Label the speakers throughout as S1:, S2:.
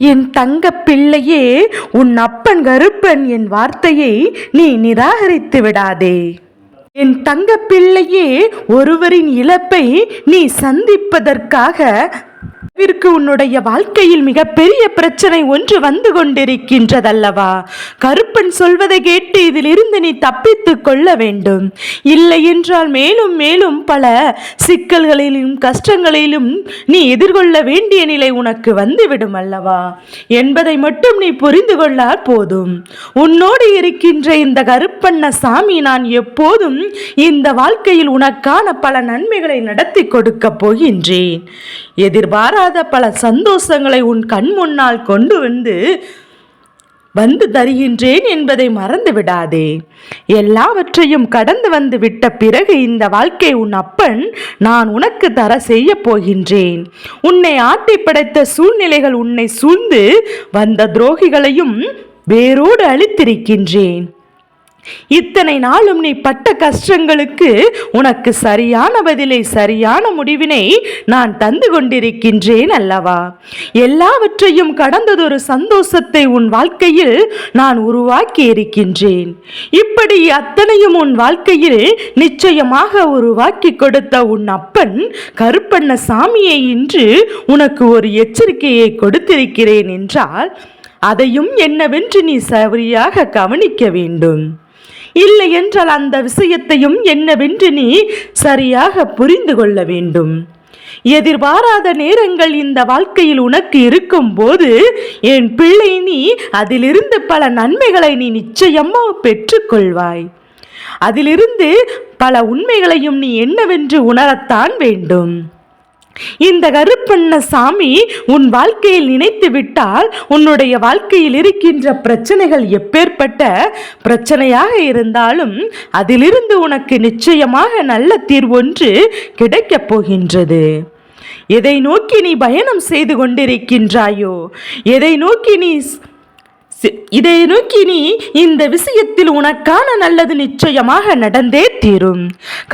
S1: என் தங்க பிள்ளையே உன் அப்பன் கருப்பன் என் வார்த்தையை நீ நிராகரித்து விடாதே. என் தங்க பிள்ளையே ஒருவரின் இழப்பை நீ சந்திப்பதற்காக விற்கு உன்னுடைய வாழ்க்கையில் மிகப்பெரிய பிரச்சனை ஒன்று வந்து கொண்டிருக்கின்றதல்லவா? கருப்பன் சொல்வதை கேட்டு இதிலிருந்து நீ தப்பித்துக் கொள்ள வேண்டும். இல்லை என்றால் மேலும் மேலும் பல சிக்கல்களிலும் கஷ்டங்களிலும் நீ எதிர்கொள்ள வேண்டிய நிலை உனக்கு வந்துவிடும் அல்லவா? என்பதை மட்டும் நீ புரிந்து கொள்ளால் போதும். உன்னோடு இருக்கின்ற இந்த கருப்பண்ண சாமி நான் எப்போதும் இந்த வாழ்க்கையில் உனக்கான பல நன்மைகளை நடத்தி கொடுக்க போகின்றேன். எதிர்பாராத பல சந்தோஷங்களை உன் கண் முன்னால் கொண்டு வந்து வந்து தருகின்றேன் என்பதை மறந்து விடாதே. எல்லாவற்றையும் கடந்து வந்து விட்ட பிறகு இந்த வாழ்க்கை உன் அப்பன் நான் உனக்கு தர செய்ய போகின்றேன். உன்னை ஆட்டி படைத்த சூழ்நிலைகள் உன்னை சூழ்ந்து வந்த துரோகிகளையும் வேரோடு அழித்திருக்கின்றேன். இத்தனை நாளும் நீ பட்ட கஷ்டங்களுக்கு உனக்கு சரியான பதிலை சரியான முடிவினை நான் தந்து கொண்டிருக்கின்றேன் அல்லவா? எல்லாவற்றையும் கடந்ததொரு சந்தோஷத்தை உன் வாழ்க்கையில் நான் உருவாக்கி இருக்கின்றேன். இப்படி அத்தனையும் உன் வாழ்க்கையில் நிச்சயமாக உருவாக்கி கொடுத்த உன் அப்பன் கருப்பண்ண சாமியை இன்று உனக்கு ஒரு எச்சரிக்கையை கொடுத்திருக்கிறேன் என்றால் அதையும் என்னவென்று நீ சரியாக கவனிக்க வேண்டும். இல்லை என்றால் அந்த விஷயத்தையும் என்னவென்று நீ சரியாக புரிந்து கொள்ள வேண்டும். எதிர்பாராத நேரங்கள் இந்த வாழ்க்கையில் உனக்கு இருக்கும்போது என் பிள்ளை நீ அதிலிருந்து பல நன்மைகளை நீ நிச்சயமாக பெற்றுக்கொள்வாய். அதிலிருந்து பல உண்மைகளையும் நீ என்னவென்று உணரத்தான் வேண்டும். இந்த கருப்பண்ண சாமி உன் வாழ்க்கையில் நினைத்து விட்டால் உன்னுடைய வாழ்க்கையில் இருக்கின்ற பிரச்சனைகள் எப்பேற்பட்ட பிரச்சனையாக இருந்தாலும் அதிலிருந்து உனக்கு நிச்சயமாக நல்ல தீர்வொன்று கிடைக்கப் போகின்றது. எதை நோக்கி நீ பயணம் செய்து கொண்டிருக்கின்றாயோ எதை நோக்கி நீ இதை நோக்கி நீ இந்த விஷயத்தில் உனக்கான நல்லது நிச்சயமாக நடந்தே தீரும்.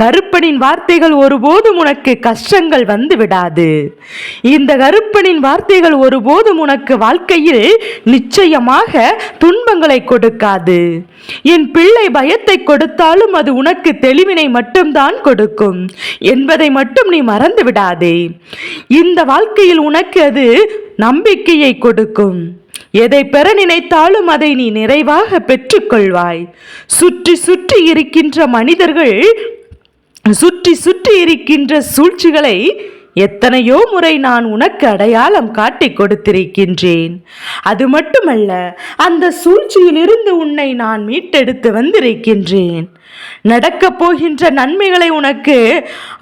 S1: கருப்பனின் வார்த்தைகள் ஒருபோதும் உனக்கு கஷ்டங்கள் வந்து விடாது. இந்த கருப்பனின் வார்த்தைகள் ஒருபோதும் உனக்கு வாழ்க்கையில் நிச்சயமாக துன்பங்களை கொடுக்காது. என் பிள்ளை பயத்தை கொடுத்தாலும் அது உனக்கு தெளிவினை மட்டும்தான் கொடுக்கும். என்பதை மட்டும் நீ மறந்து விடாதே. இந்த வாழ்க்கையில் உனக்கு அது நம்பிக்கையை கொடுக்கும். எதை பெற நினைத்தாலும் அதை நீ நிறைவாக பெற்றுக்கொள்வாய். சுற்றி சுற்றி இருக்கின்ற மனிதர்கள் சுற்றி சுற்றி இருக்கின்ற சூழ்ச்சிகளை எத்தனையோ முறை நான் உனக்கு அடையாளம் காட்டி கொடுத்திருக்கின்றேன். அது மட்டுமல்ல அந்த சூழ்ச்சியிலிருந்து உன்னை நான் மீட்டெடுத்து வந்திருக்கின்றேன். நடக்கப் போகின்ற நன்மைகளை உனக்கு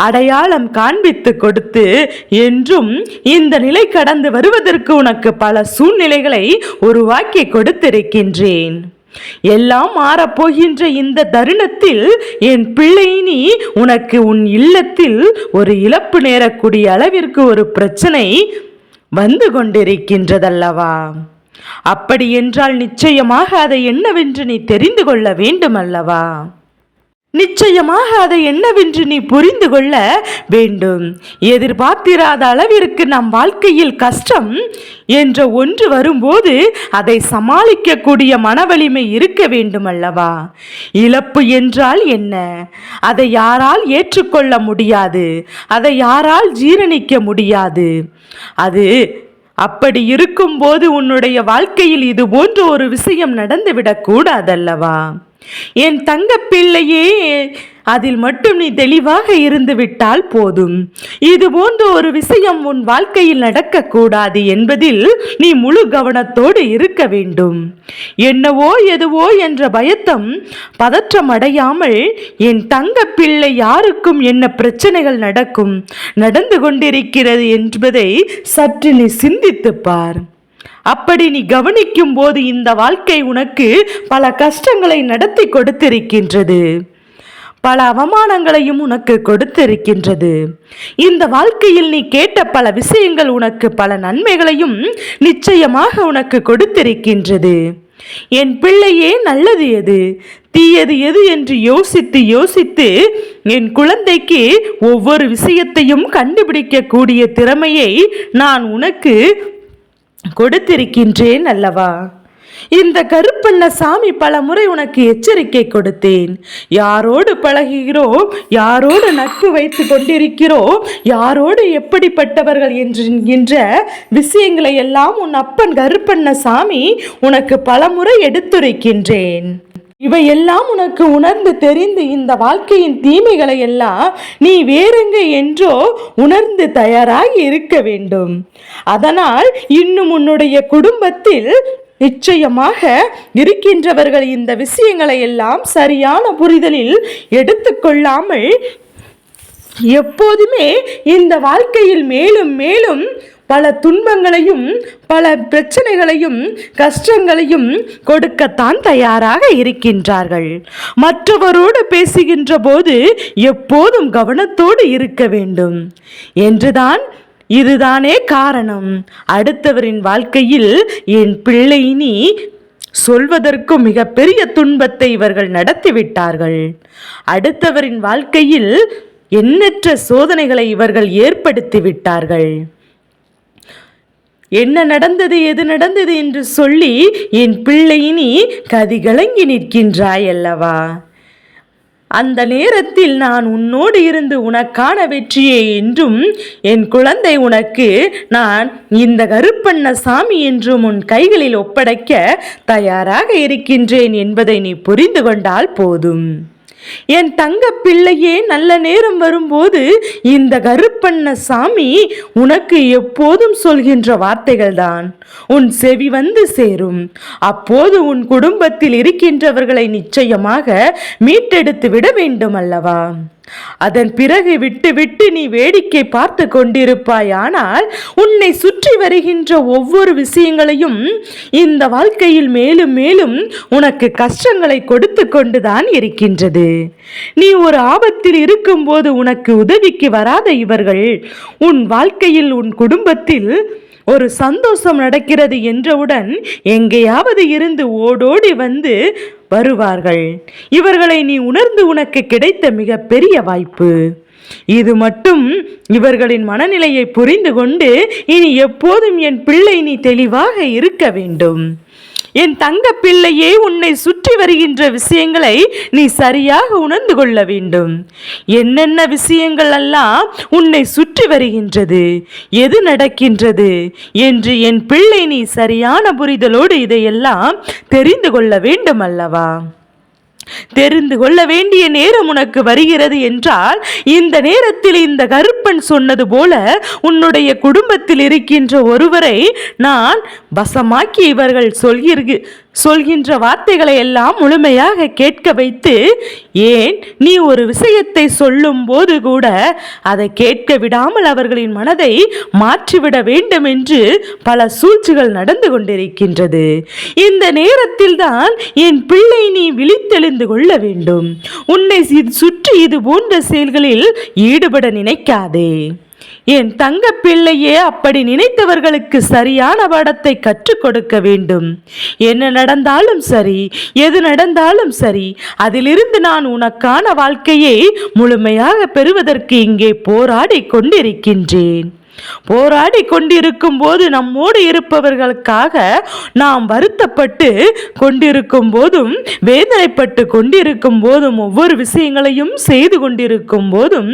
S1: அடையாளம் காண்பித்து கொடுத்து என்றும் இந்த நிலை கடந்து வருவதற்கு உனக்கு பல சூழ்நிலைகளை உருவாக்கி கொடுத்திருக்கின்றேன். எல்லாம் மாறப்போகின்ற இந்த தருணத்தில் என் பிள்ளை நீ உனக்கு உன் இல்லத்தில் ஒரு இழப்பு நேரக்கூடிய அளவிற்கு ஒரு பிரச்சனை வந்து கொண்டிருக்கின்றதல்லவா? அப்படி என்றால் நிச்சயமாக அதை என்னவென்று நீ தெரிந்து கொள்ள வேண்டும் அல்லவா நிச்சயமாக அதை என்னவென்று நீ புரிந்து கொள்ள வேண்டும். எதிர்பார்த்திராத அளவிற்கு நம் வாழ்க்கையில் கஷ்டம் என்ற ஒன்று வரும்போது அதை சமாளிக்கக்கூடிய மனவலிமை இருக்க வேண்டும் அல்லவா இழப்பு என்றால் என்ன? அதை யாரால் ஏற்றுக்கொள்ள முடியாது. அதை யாரால் ஜீரணிக்க முடியாது? அது அப்படி இருக்கும்போது உன்னுடைய வாழ்க்கையில் இது போன்ற ஒரு விஷயம் நடந்துவிடக்கூடாதல்லவா என் தங்க பிள்ளையே அதில் மட்டும் நீ தெளிவாக இருந்து விட்டால் போதும். இது போன்ற ஒரு விஷயம் உன் வாழ்க்கையில் நடக்கக்கூடாது என்பதில் நீ முழு கவனத்தோடு இருக்க வேண்டும். என்னவோ எதுவோ என்ற பயத்தம் பதற்றம் அடையாமல் என் தங்க பிள்ளை யாருக்கும் என்ன பிரச்சனைகள் நடக்கும் நடந்து கொண்டிருக்கிறது என்பதை சற்று நீ சிந்தித்துப்பார் அப்படி நீ கவனிக்கும் போது இந்த வாழ்க்கை உனக்கு பல கஷ்டங்களை நடத்தி கொடுத்திருக்கின்றது. பல அவமானங்களையும் உனக்கு கொடுத்திருக்கின்றது. இந்த வாழ்க்கையில் நீ கேட்ட பல விஷயங்கள் உனக்கு பல நன்மைகளையும் நிச்சயமாக உனக்கு கொடுத்திருக்கின்றது. என் பிள்ளையே நல்லது எது? தீயது எது என்று யோசித்து யோசித்து என் குழந்தைக்கு ஒவ்வொரு விஷயத்தையும் கண்டுபிடிக்கக்கூடிய திறமையை நான் உனக்கு கொடுத்திருக்கின்றேன் அல்லவா? இந்த கருப்பண்ண சாமி பல முறை உனக்கு எச்சரிக்கை கொடுத்தேன். யாரோடு பழகுகிறோம் யாரோடு நட்பு வைத்து கொண்டிருக்கிறோம் யாரோடு எப்படிப்பட்டவர்கள் என்று என்கின்ற விஷயங்களை எல்லாம் உன் அப்பன் கருப்பண்ணசாமி உனக்கு பல முறை எடுத்துரைக்கின்றேன். இவையெல்லாம் உனக்கு உணர்ந்து தெரிந்து இந்த வாழ்க்கையின் தீமைகளை எல்லாம் நீ வேறுங்க என்றோ உணர்ந்து தயாராகி இருக்க வேண்டும். அதனால் இன்னும் உன்னுடைய குடும்பத்தில் நிச்சயமாக இருக்கின்றவர்கள் இந்த விஷயங்களை எல்லாம் சரியான புரிதலில் எடுத்துக்கொள்ளாமல் எப்போதுமே இந்த வாழ்க்கையில் மேலும் மேலும் பல துன்பங்களையும் பல பிரச்சனைகளையும் கஷ்டங்களையும் கொடுக்கத்தான் தயாராக இருக்கின்றார்கள். மற்றவரோடு பேசுகின்ற போது எப்போதும் கவனத்தோடு இருக்க வேண்டும். என்றுதான் இதுதானே காரணம். அடுத்தவரின் வாழ்க்கையில் என் பிள்ளை நீ சொல்வதற்கும் மிகப்பெரிய துன்பத்தை இவர்கள் நடத்திவிட்டார்கள். அடுத்தவரின் வாழ்க்கையில் எண்ணற்ற சோதனைகளை இவர்கள் ஏற்படுத்தி விட்டார்கள் என்ன நடந்தது எது நடந்தது என்று சொல்லி என் பிள்ளை நீ கதிகலங்கி நிற்கின்றாய் அல்லவா? அந்த நேரத்தில் நான் உன்னோடு இருந்து உனக்கான வெற்றியை என்றும் என் குழந்தை உனக்கு நான் இந்த கருப்பண்ண சாமி என்றும் உன் கைகளில் ஒப்படைக்க தயாராக இருக்கின்றேன் என்பதை நீ புரிந்து கொண்டால் போதும். என் தங்க பிள்ளையே நல்ல நேரம் வரும்போது இந்த கருப்பண்ண சாமி உனக்கு எப்போதும் சொல்கின்ற வார்த்தைகள் தான் உன் செவி வந்து சேரும். அப்போது உன் குடும்பத்தில் இருக்கின்றவர்களை நிச்சயமாக மீட்டெடுத்து விட வேண்டும் அல்லவா அதன் பிறகு விட்டு விட்டு நீ வேடிக்கை பார்த்து கொண்டிருப்பாய். ஆனால் உன்னை சுற்றி வருகின்ற ஒவ்வொரு விஷயங்களையும் இந்த வாழ்க்கையில் மேலும் மேலும் உனக்கு கஷ்டங்களை கொடுத்து கொண்டுதான் இருக்கின்றது. நீ ஒரு ஆபத்தில் இருக்கும்போது உனக்கு உதவிக்கு வராத இவர்கள் உன் வாழ்க்கையில் உன் குடும்பத்தில் ஒரு சந்தோஷம் நடக்கிறது என்றவுடன் எங்கேயாவது இருந்து ஓடோடி வந்து வருவார்கள். இவர்களை நீ உணர்ந்து உனக்கு கிடைத்த மிக பெரிய வாய்ப்பு. இது மட்டும் இவர்களின் மனநிலையை புரிந்து கொண்டு இனி எப்போதும் என் பிள்ளை நீ தெளிவாக இருக்க வேண்டும். என் தங்க பிள்ளையே உன்னை சுற்றி வருகின்ற விஷயங்களை நீ சரியாக உணர்ந்து கொள்ள வேண்டும். என்னென்ன விஷயங்கள் எல்லாம் உன்னை சுற்றி வருகின்றது? எது நடக்கின்றது? என்று என் பிள்ளை நீ சரியான புரிதலோடு இதையெல்லாம் தெரிந்து கொள்ள வேண்டும் அல்லவா? தெரிந்து கொள்ள வேண்டிய நேரம் உனக்கு வருகிறது என்றால் இந்த நேரத்தில் இந்த கருப்பன் சொன்னது போல உன்னுடைய குடும்பத்தில் இருக்கின்ற ஒருவரை நான் வசமாக்கி இவர்கள் சொல்கிறேன் சொல்கின்ற வார்த்தைகளை எல்லாம் முழுமையாக கேட்க வைத்து ஏன் நீ ஒரு விஷயத்தை சொல்லும் போது கூட அதை கேட்க விடாமல் அவர்களின் மனதை மாற்றிவிட வேண்டும் என்று பல சூழ்ச்சிகள் நடந்து கொண்டிருக்கின்றது. இந்த நேரத்தில் தான் என் பிள்ளை நீ விழித்தெழுந்து கொள்ள வேண்டும். உன்னை சுற்றி இது போன்ற செயல்களில் ஈடுபட நினைக்காதே. என் தங்க பிள்ளையே அப்படி நினைத்தவர்களுக்கு சரியான பாடத்தை கற்றுக் கொடுக்க வேண்டும். என்ன நடந்தாலும் சரி எது நடந்தாலும் சரி அதிலிருந்து நான் உனக்கான வாழ்க்கையை முழுமையாக பெறுவதற்கு இங்கே போராடி கொண்டிருக்கின்றேன். போராடி கொண்டிருக்கும் போது நம்மோடு இருப்பவர்களுக்காக நாம் வருத்தப்பட்டு கொண்டிருக்கும் போதும் வேதனைப்பட்டு கொண்டிருக்கும் போதும் ஒவ்வொரு விஷயங்களையும் செய்து கொண்டிருக்கும் போதும்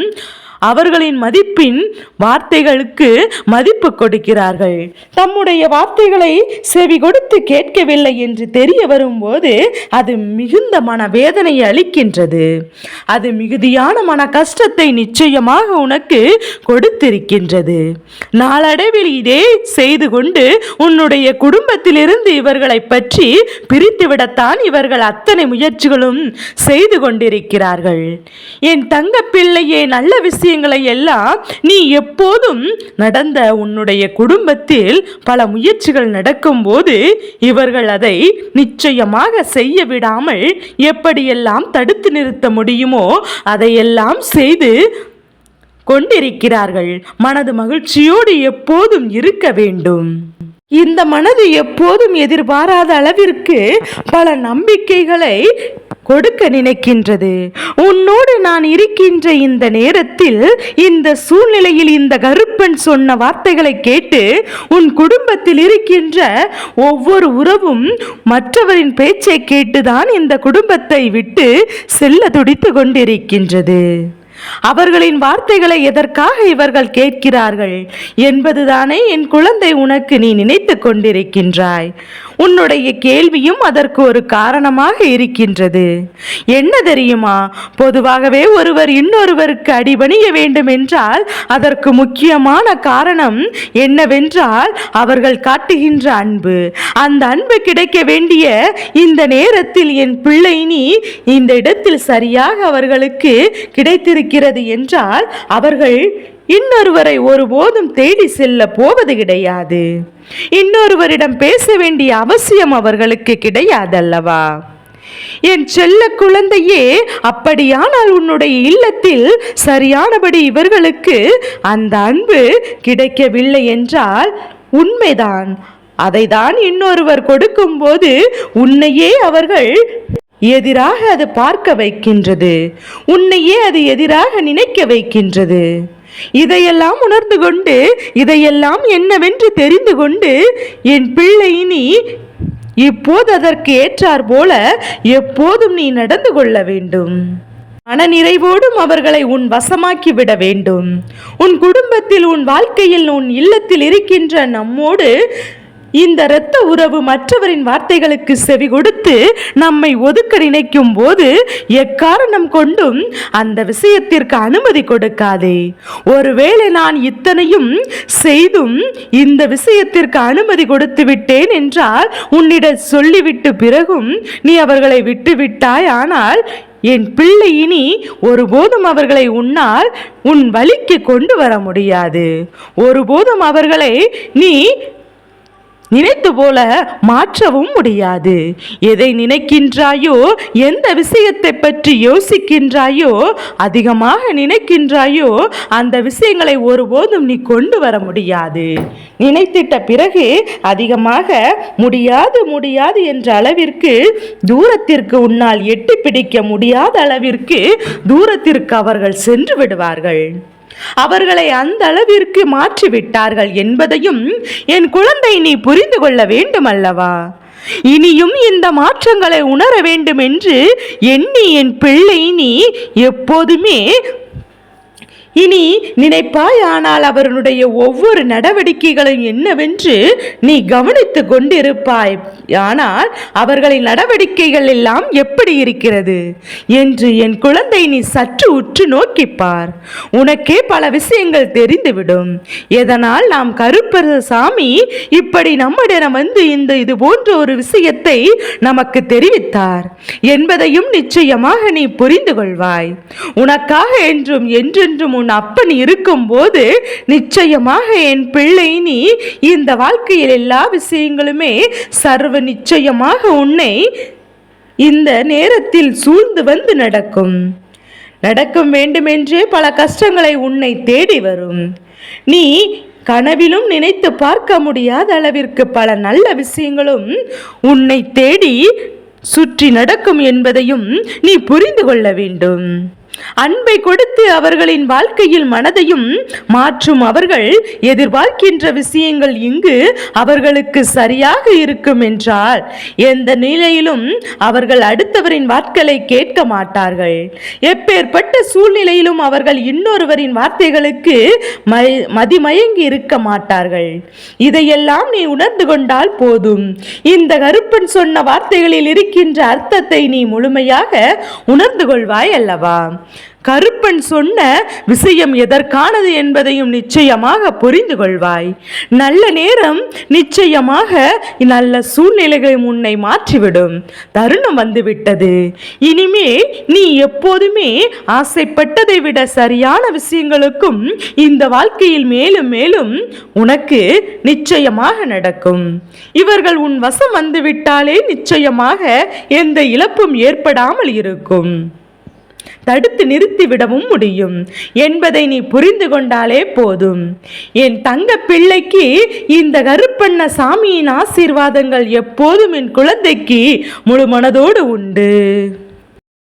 S1: அவர்களின் மதிப்பின் வார்த்தைகளுக்கு மதிப்பு கொடுக்கிறார்கள். தம்முடைய வார்த்தைகளை செவி கொடுத்து கேட்கவில்லை என்று தெரிய வரும்போது அது மிகுந்த மன வேதனையை அளிக்கின்றது. அது மிகுதியான மன கஷ்டத்தை நிச்சயமாக உனக்கு கொடுத்திருக்கின்றது. நாளடைவில் இதே செய்து கொண்டு உன்னுடைய குடும்பத்திலிருந்து இவர்களை பற்றி பிரித்துவிடத்தான் இவர்கள் அத்தனை முயற்சிகளும் செய்து கொண்டிருக்கிறார்கள். என் தங்க பிள்ளையே நல்ல விஷயம் விஷயங்களை எல்லாம் நீ எப்போதும் நடந்த உன்னுடைய குடும்பத்தில் பல முயற்சிகள் நடக்கும்போது இவர்கள் அதை நிச்சயமாக செய்ய விடாமல் எப்படியெல்லாம் தடுத்து நிறுத்த முடியுமோ அதையெல்லாம் செய்து கொண்டிருக்கிறார்கள். மனது மகிழ்ச்சியோடு எப்போதும் இருக்க வேண்டும். இந்த மனது எப்போதும் எதிர்பாராத அளவிற்கு பல நம்பிக்கைகளை கொடுக்க நினைக்கின்றது. உன்னோடு நான் இருக்கின்ற இந்த நேரத்தில் இந்த சூழ்நிலையில் இந்த கருப்பன் சொன்ன வார்த்தைகளை கேட்டு உன் குடும்பத்தில் இருக்கின்ற ஒவ்வொரு உறவும் மற்றவரின் பேச்சை கேட்டுதான் இந்த குடும்பத்தை விட்டு செல்ல துடித்து கொண்டிருக்கின்றது. அவர்களின் வார்த்தைகளை எதற்காக இவர்கள் கேட்கிறார்கள் என்பதுதானே என் குழந்தை உனக்கு நீ நினைத்து கொண்டிருக்கின்றாய். உன்னுடைய கேள்வியும் அதற்கு ஒரு காரணமாக இருக்கின்றது. என்ன தெரியுமா? பொதுவாகவே ஒருவர் இன்னொருவருக்கு அடிபணிய வேண்டும் என்றால் அதற்கு முக்கியமான காரணம் என்னவென்றால் அவர்கள் காட்டுகின்ற அன்பு. அந்த அன்பு கிடைக்க வேண்டிய இந்த நேரத்தில் என் பிள்ளை நீ இந்த இடத்தில் சரியாக அவர்களுக்கு கிடைத்திருக்க இருக்கிறது என்றால் அவர்கள் இன்னொருவரை ஒருபோதும் தேடி செல்ல போவது கிடையாது. இன்னொருவரிடம் பேச வேண்டிய அவசியம் அவர்களுக்கு கிடையாதல்லவா? என் செல்ல குழந்தையே அப்படியானால் உன்னுடைய இல்லத்தில் சரியானபடி இவர்களுக்கு அந்த அன்பு கிடைக்கவில்லை என்றால் உண்மைதான். அதைதான் இன்னொருவர் கொடுக்கும்போது உன்னையே அவர்கள் எதிராக அது பார்க்க வைக்கின்றது. உன்னையே அது எதிராக நினைக்க வைக்கின்றது. இதையெல்லாம் உணர்ந்து கொண்டு இதையெல்லாம் என்னவென்று தெரிந்து கொண்டு என் பிள்ளை நீ இப்போது அதற்கு ஏற்றார் போல எப்போதும் நீ நடந்து கொள்ள வேண்டும். மனநிறைவோடும் அவர்களை உன் வசமாக்கி விட வேண்டும். உன் குடும்பத்தில் உன் வாழ்க்கையில் உன் இல்லத்தில் இருக்கின்ற நம்மோடு இந்த இரத்த உறவு மற்றவரின் வார்த்தைகளுக்கு செவி கொடுத்து நம்மை ஒதுக்க நினைக்கும் போது எக்காரணம் கொண்டும் அந்த விஷயத்திற்கு அனுமதி கொடுக்காதே. ஒருவேளை நான் இத்தனையும் செய்தும் இந்த விஷயத்திற்கு அனுமதி கொடுத்து விட்டேன் என்றால் உன்னிடம் சொல்லிவிட்டு பிறகும் நீ அவர்களை விட்டு விட்டாய். ஆனால் என் பிள்ளை இனி ஒருபோதும் அவர்களை உன்னால் உன் வழிக்கு கொண்டு வர முடியாது. ஒருபோதும் அவர்களை நீ நினைத்து போல மாற்றவும் முடியாது. எதை நினைக்கின்றாயோ எந்த விஷயத்தை பற்றி யோசிக்கின்றாயோ அதிகமாக நினைக்கின்றாயோ அந்த விஷயங்களை ஒருபோதும் நீ கொண்டு வர முடியாது. நினைத்திட்ட பிறகு அதிகமாக முடியாது முடியாது என்ற அளவிற்கு தூரத்திற்கு உன்னால் எட்டி பிடிக்க முடியாத அளவிற்கு தூரத்திற்கு அவர்கள் சென்று விடுவார்கள். அவர்களை அந்த அளவிற்கு மாற்றிவிட்டார்கள் என்பதையும் என் குழந்தை நீ புரிந்து கொள்ள வேண்டும் அல்லவா இனியும் இந்த மாற்றங்களை உணர வேண்டும் என்று எண்ணி என் பிள்ளை நீ எப்போதுமே இனி நினைப்பாய் ஆனால் அவர்களுடைய ஒவ்வொரு நடவடிக்கைகளும் என்னவென்று நீ கவனித்து கொண்டிருப்பாய். ஆனால் அவர்களின் நடவடிக்கைகள் எல்லாம் எப்படி இருக்கிறது? என்று என் குழந்தை நீ சற்று உற்று நோக்கிப்பார் உனக்கே பல விஷயங்கள் தெரிந்துவிடும். எதனால் நாம் கருப்பர் சாமி இப்படி நம்மிடம் வந்து இந்த இது போன்ற ஒரு விஷயத்தை நமக்கு தெரிவித்தார். என்பதையும் நிச்சயமாக நீ புரிந்து கொள்வாய். உனக்காக என்றும் என்றென்றும் உன் அப்பன் இருக்கும்போது நிச்சயமாக என் பிள்ளை நீ இந்த வாழ்க்கையில் எல்லா விஷயங்களுமே சர்வ நிச்சயமாக உன்னை இந்த நேரத்தில் சூழ்ந்து வந்து நடக்கும். நடக்கும் வேண்டுமென்றே பல கஷ்டங்களை உன்னை தேடி வரும். நீ கனவிலும் நினைத்து பார்க்க முடியாத அளவிற்கு பல நல்ல விஷயங்களும் உன்னை தேடி சுற்றி நடக்கும் என்பதையும் நீ புரிந்து கொள்ள வேண்டும். அன்பை கொடுத்து அவர்களின் வாழ்க்கையில் மனதையும் மாற்றும் அவர்கள் எதிர்பார்க்கின்ற விஷயங்கள் இங்கு அவர்களுக்கு சரியாக இருக்கும் என்றால் எந்த நிலையிலும் அவர்கள் அடுத்தவரின் வாட்களை கேட்க மாட்டார்கள். எப்பேற்பட்ட சூழ்நிலையிலும் அவர்கள் இன்னொருவரின் வார்த்தைகளுக்கு மதிமயங்கி இருக்க மாட்டார்கள். இதையெல்லாம் நீ உணர்ந்து கொண்டால் போதும். இந்த கருப்பன் சொன்ன வார்த்தைகளில் இருக்கின்ற அர்த்தத்தை நீ முழுமையாக உணர்ந்து கொள்வாய் அல்லவா? கருப்பன் சொன்ன விஷயம் எதற்கானது என்பதையும் நிச்சயமாக புரிந்து கொள்வாய். நல்ல நேரம் நிச்சயமாக நல்ல சூழ்நிலைகளை உன்னை மாற்றிவிடும். தருணம் வந்துவிட்டது. இனிமே நீ எப்போதுமே ஆசைப்பட்டதை விட சரியான விஷயங்களுக்கும் இந்த வாழ்க்கையில் மேலும் மேலும் உனக்கு நிச்சயமாக நடக்கும். இவர்கள் உன் வசம் வந்துவிட்டாலே நிச்சயமாக எந்த இழப்பும் ஏற்படாமல் இருக்கும். தடுத்து நிறுத்திவிடவும் முடியும். என்பதை நீ புரிந்து கொண்டாலே போதும். என் தங்க பிள்ளைக்கு இந்த கருப்பண்ண சாமியின் ஆசீர்வாதங்கள் எப்போதும் என் குழந்தைக்கு முழு மனதோடு உண்டு.